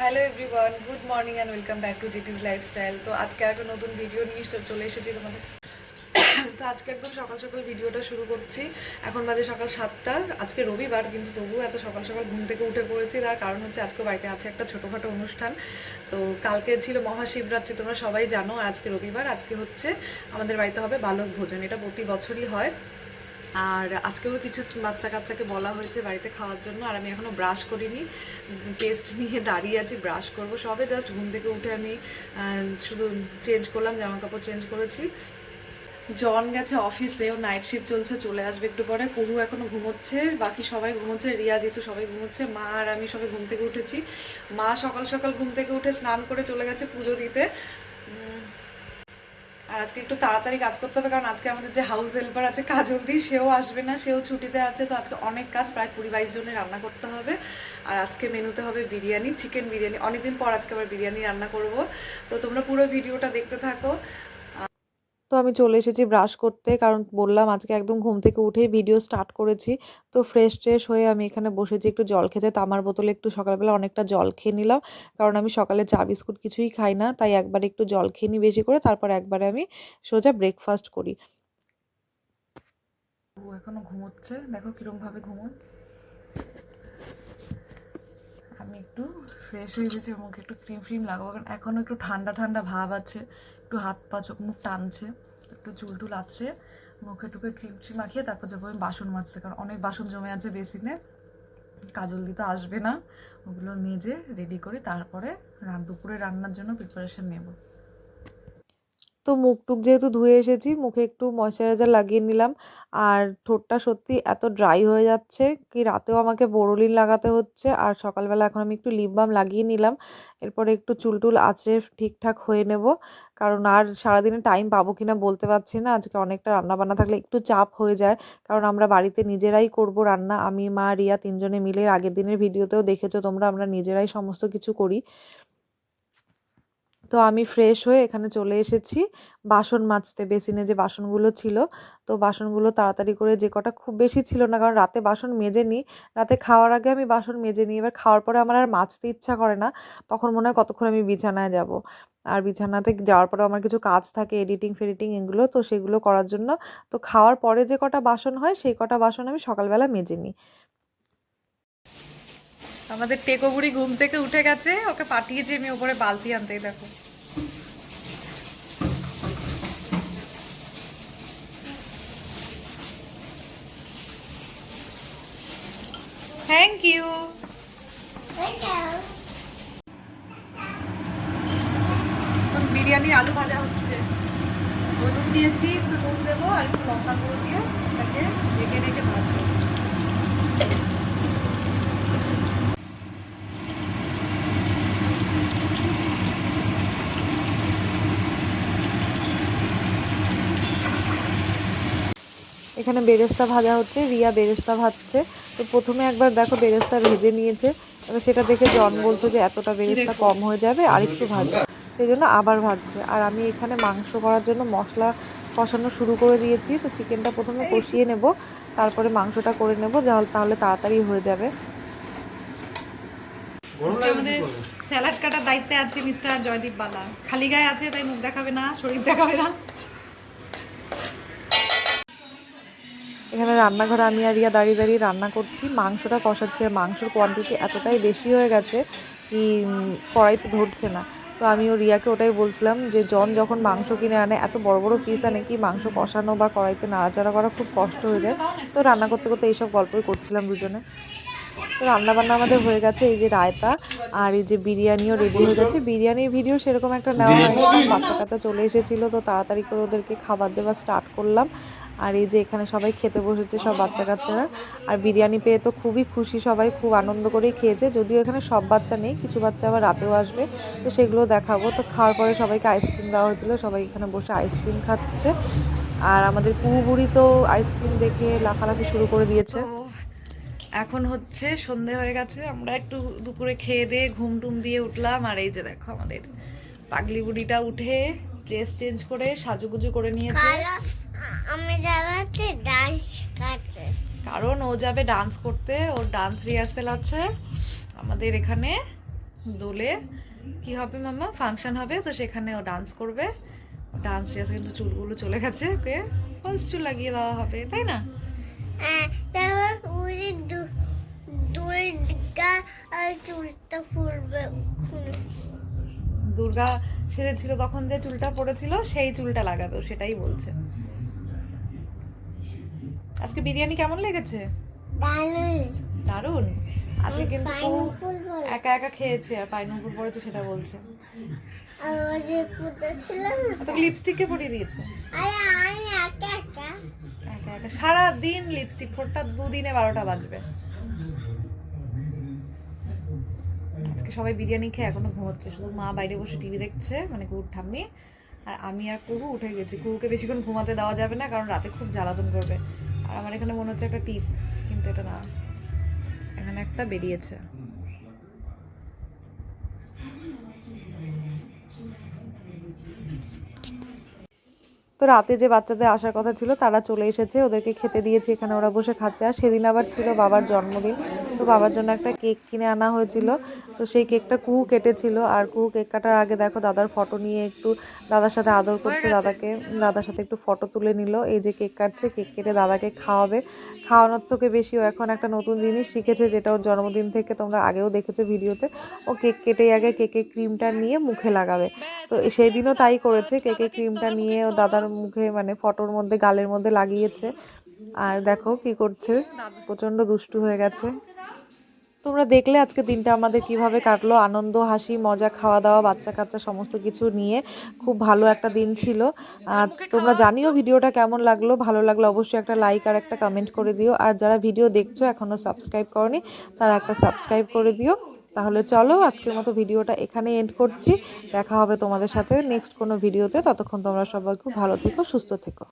Hello everyone good morning and welcome back to জিটিস lifestyle তো আজকে একটা নতুন ভিডিও নিয়ে চলে এসেছি তোমাদের। তো আজকে একদম সকাল সকাল ভিডিওটা শুরু করছি। এখন বাজে সকাল সাতটা। আজকে রবিবার, কিন্তু তবুও এত সকাল সকাল ঘুম থেকে উঠে পড়েছি। তার কারণ হচ্ছে আজকে বাড়িতে আছে একটা ছোটোখাটো অনুষ্ঠান। তো কালকে ছিল মহাশিবরাত্রি, তোমরা সবাই জানো। আজকে রবিবার, আজকে হচ্ছে আমাদের বাড়িতে হবে বালক ভোজন। এটা প্রতি বছরই হয়। আর আজকেও কিছু বাচ্চা কাচ্চাকে বলা হয়েছে বাড়িতে খাওয়ার জন্য, আর আমি এখনও ব্রাশ করিনি। পেস্ট নিয়ে দাঁড়িয়ে আছি ব্রাশ করব। সবে জাস্ট ঘুম থেকে উঠে আমি শুধু চেঞ্জ করলাম জামা কাপড় চেঞ্জ করেছি। জন গেছে অফিসে ও নাইট শিফট চলছে, চলে আসবে একটু পরে। কুহু এখনও ঘুমোচ্ছে, বাকি সবাই ঘুমোচ্ছে, রিয়া জিতু সবাই ঘুমোচ্ছে, মা আর আমি সবাই ঘুম থেকে উঠেছি। মা সকাল সকাল ঘুম থেকে উঠে স্নান করে চলে গেছে পুজো দিতে। আর আজকে একটু তাড়াতাড়ি কাজ করতে হবে, কারণ আজকে আমাদের যে হাউস হেল্পার আছে কাজল দি, সেও আসবে না, সেও ছুটিতে আছে, তো আজকে অনেক কাজ, প্রায় কুড়ি বাইশ জনের রান্না করতে হবে। আর আজকে মেনুতে হবে বিরিয়ানি চিকেন বিরিয়ানি, অনেকদিন পর আজকে আবার বিরিয়ানি রান্না করব। তো তোমরা পুরো ভিডিওটা দেখতে থাকো। তো আমি চলে এসেছি ব্রাশ করতে। কারণ বললাম আজকে একদম ঘুম থেকে উঠেই ভিডিও স্টার্ট করেছি। তো ফ্রেশ ট্রেশ হয়ে আমি এখানে বসেছি একটু জল খেতে। তামার বোতলে একটু সকালবেলা অনেকটা জল খেয়ে নিলাম। কারণ আমি সকালে চা, বিস্কুট কিছুই খাই না। তাই একবারে একটু জল খেয়ে নিই বেশি করে। তারপর একবারে আমি সোজা ব্রেকফাস্ট করি। ও এখনও ঘুমোচ্ছে। দেখো কীরকমভাবে ভাবে ঘুমোয়। আমি একটু ফ্রেশ হয়ে গেছি, মুখে একটু ক্রিম ফ্রিম লাগাবো, কারণ এখনও একটু ঠান্ডা ঠান্ডা ভাব আছে, একটু হাত পা চোখ মুখ টানছে, একটু চুল টুল আছে, মুখে টুকে ক্রিম ট্রিম মাখিয়ে তারপর যাব আমি বাসন মাজতে, কারণ অনেক বাসন জমে আছে বেসিনে, কাজল দিতে আসবে না, ওগুলো মেজে রেডি করে তারপরে দুপুরে রান্নার জন্য প্রিপারেশান নেব। তো মুখ টুক যেহেতু ধুয়ে এসেছি, মুখে একটু ময়শ্চারাইজার লাগিয়ে নিলাম। আর ঠোঁটটা সত্যি এত ড্রাই হয়ে যাচ্ছে কি রাতেও আমাকে বোরোলিন লাগাতে হচ্ছে। আর সকালবেলা এখন আমি একটু লিপ বাম লাগিয়ে নিলাম। এরপরে একটু চুল টুল আছে ঠিকঠাক হয়ে নেব। কারণ আর সারাদিনে টাইম পাবো কিনা বলতে পারছি না। আজকে অনেকটা রান্না বান্না থাকলে একটু চাপ হয়ে যায়। কারণ আমরা বাড়িতে নিজেরাই করব রান্না। আমি, মা, রিয়া তিনজনে মিলে আগের দিনের ভিডিওতেও দেখেছ, তোমরা আমরা নিজেরাই সমস্ত কিছু করি। তো আমি ফ্রেশ হয়ে এখানে চলে এসেছি। বাসন মাজতে, বেসিনে যে বাসনগুলো ছিল, তো বাসনগুলো তাড়াতাড়ি করে যে কটা খুব বেশি ছিল না, কারণ রাতে বাসন মেজে নিই রাতে খাওয়ার আগে আমি বাসন মেজে নিই এবার খাওয়ার পরে আমার আর মাজতে ইচ্ছা করে না। তখন মনে হয় কতক্ষণ আমি বিছানায় যাব। আর বিছানাতে যাওয়ার পরে আমার কিছু কাজ থাকে এডিটিং ফেডিটিং এগুলো, তো সেগুলো করার জন্য। তো খাওয়ার পরে যে কটা বাসন হয়, সেই কটা বাসন আমি সকালবেলা মেজে নিই আমাদের টেকো বুড়ি ঘুম থেকে উঠে গেছে ওকে পাঠিয়েছি আমি ওপরে বালতি আনতে দেখো। থ্যাংক ইউ বিরিয়ানির আলু ভাজা হচ্ছে। হলুদ দিয়েছি একটু নুন দেবো আর একটু লঙ্কা গুঁড়ো দিয়ে এটাকে রেখে রেখে ভাজবো। এখানে বেরেস্তা ভাজা হচ্ছে রিয়া বেরেস্তা ভাজছে। তো প্রথমে একবার দেখো বেরেস্তা ভেজে নিয়েছে। এবার সেটা দেখে জন বলছে যে এতটা বেরেস্তা কম হয়ে যাবে আর একটু ভাজো সেই জন্য আবার ভাজছে। আর আমি এখানে মাংস করার জন্য মশলা কষানো শুরু করে দিয়েছি। তো চিকেনটা প্রথমে কষিয়ে নেব তারপরে মাংসটা করে নেব তাহলে তাড়াতাড়ি হয়ে যাবে। আমাদের স্যালাড কাটার দায়িত্বে আছে মিস্টার জয়দীপ বালা। খালি গায়ে আছে তাই মুখ দেখাবে না শরীর দেখাবে না। এখানে রান্নাঘরে আমি আর রিয়া দাঁড়িয়ে দাঁড়িয়ে রান্না করছি। মাংসটা কষাচ্ছে মাংসর কোয়ান্টিটি এতটাই বেশি হয়ে গেছে কি কড়াইতে ধরছে না। তো আমি ও রিয়াকে ওটাই বলছিলাম যে, জন যখন মাংস কিনে আনে, এত বড় বড় পিস আনে কি মাংস কষানো বা কড়াইতে নাড়াচাড়া করা খুব কষ্ট হয়ে যায়? তো রান্না করতে করতে এইসব গল্পই করছিলাম দুজনে। তো রান্না বান্না আমাদের হয়ে গেছে এই যে রায়তা আর এই যে বিরিয়ানিও রেডি হয়ে গেছে। বিরিয়ানির ভিডিও সেরকম একটা নেওয়া হয়নি বাচ্চা কাচ্চা চলে এসেছিল তো তাড়াতাড়ি করে ওদেরকে খাবার দেওয়া স্টার্ট করলাম। আর এই যে এখানে সবাই খেতে বসেছে সব বাচ্চা কাচ্চারা। আর বিরিয়ানি পেয়ে তো খুবই খুশি সবাই খুব আনন্দ করেই খেয়েছে। যদিও এখানে সব বাচ্চা নেই কিছু বাচ্চা আবার রাতেও আসবে তো সেগুলো দেখাবো। তো খাওয়ার পরে সবাইকে আইসক্রিম দেওয়া হয়েছিল সবাই এখানে বসে আইসক্রিম খাচ্ছে। আর আমাদের কুহুবুড়ি তো আইসক্রিম দেখে লাফালাফি শুরু করে দিয়েছে। এখন হচ্ছে সন্ধে হয়ে গেছে আমরা একটু দুপুরে খেয়ে দিয়ে ঘুম টুম দিয়ে উঠলাম আর এই যে দেখো আমাদের পাগলি বুড়িটা উঠে ড্রেস চেঞ্জ করে সাজুগুজু করে নিয়েছে। আমি ডান্স কাটছে কারণ ও যাবে ডান্স করতে ওর ডান্স রিহার্সেল আছে আমাদের এখানে দোলে। কি হবে মামা? ফাংশন হবে তো সেখানে ও ডান্স করবে। ডান্স ড্রেস কিন্তু চুলগুলো চলে গেছে ওকে ফলস চুল লাগিয়ে দেওয়া হবে তাই না হ্যাঁ তারপর উড়ি দুর্গা আর চুলটা খুলে দুর্গা সেজেছিল তখন যে চুলটা পড়েছিল সেই চুলটা লাগাবে সেটাই বলছে। আজকে বিরিয়ানি কেমন লেগেছে? দারুণ। আজকে কিন্তু একা একা খেয়েছে আর পাইনাপল পড়েছে সেটা বলছে। তোকে লিপস্টিককে পরিয়ে দিয়েছে? একা একা। একা একা। সারা দিন লিপস্টিক ফোরটা দুদিনে বারোটা বাজবে আজকে সবাই বিরিয়ানি খেয়ে এখনও ঘুমাচ্ছে। শুধু মা বাইরে বসে টিভি দেখছে মানে কুকুর ঠাম্মি। আর আমি আর কুহু উঠে গেছি। কুকুকে বেশিক্ষণ ঘুমাতে দেওয়া যাবে না, কারণ রাতে খুব জ্বালাতন করবে। আর আমার এখানে মনে হচ্ছে একটা টিপ, কিন্তু এটা না। এখানে একটা বেরিয়েছে তো রাতে যে বাচ্চাদের আসার কথা ছিল তারা চলে এসেছে। ওদেরকে খেতে দিয়েছি এখানে ওরা বসে খাচ্ছে। আর সেদিন আবার ছিল বাবার জন্মদিন। তো বাবার জন্য একটা কেক কিনে আনা হয়েছিল। তো সেই কেকটা কুহু কেটেছিল। আর কুহু কেক কাটার আগে দেখো দাদার ফটো নিয়ে একটু দাদার সাথে আদর করছে দাদাকে। দাদার সাথে একটু ফটো তুলে নিল। এই যে কেক কাটছে কেক কেটে দাদাকে খাওয়াবে। খাওয়ানোর থেকে বেশি ও এখন একটা নতুন জিনিস শিখেছে যেটা ওর জন্মদিন থেকে তোমরা আগেও দেখেছ ভিডিওতে। ও কেক কেটেই আগে কেকের ক্রিমটা নিয়ে মুখে লাগাবে। তো সেই দিনও তাই করেছে। কেকের ক্রিমটা নিয়ে ও দাদার মুখে মানে ফটোর মধ্যে, গালের মধ্যে লাগিয়েছে। আর দেখো কি করছে। প্রচণ্ড দুষ্টু হয়ে গেছে। তোমরা দেখলে আজকে দিনটা আমাদের কীভাবে কাটলো। আনন্দ, হাসি, মজা খাওয়া দাওয়া বাচ্চা কাচ্চা সমস্ত কিছু নিয়ে খুব ভালো একটা দিন ছিল। আর তোমরা জানিও ভিডিওটা কেমন লাগল। ভালো লাগল অবশ্যই একটা লাইক আর একটা কমেন্ট করে দিও। আর যারা ভিডিও দেখছ এখনও সাবস্ক্রাইব করনি, তারা একটা সাবস্ক্রাইব করে দিও। তাহলে চলো আজকের মতো ভিডিওটা এখানে এন্ড করছি। দেখা হবে তোমাদের সাথে নেক্সট কোনো ভিডিওতে ততক্ষণ তোমরা সবাই খুব ভালো থেকো, সুস্থ থেকো।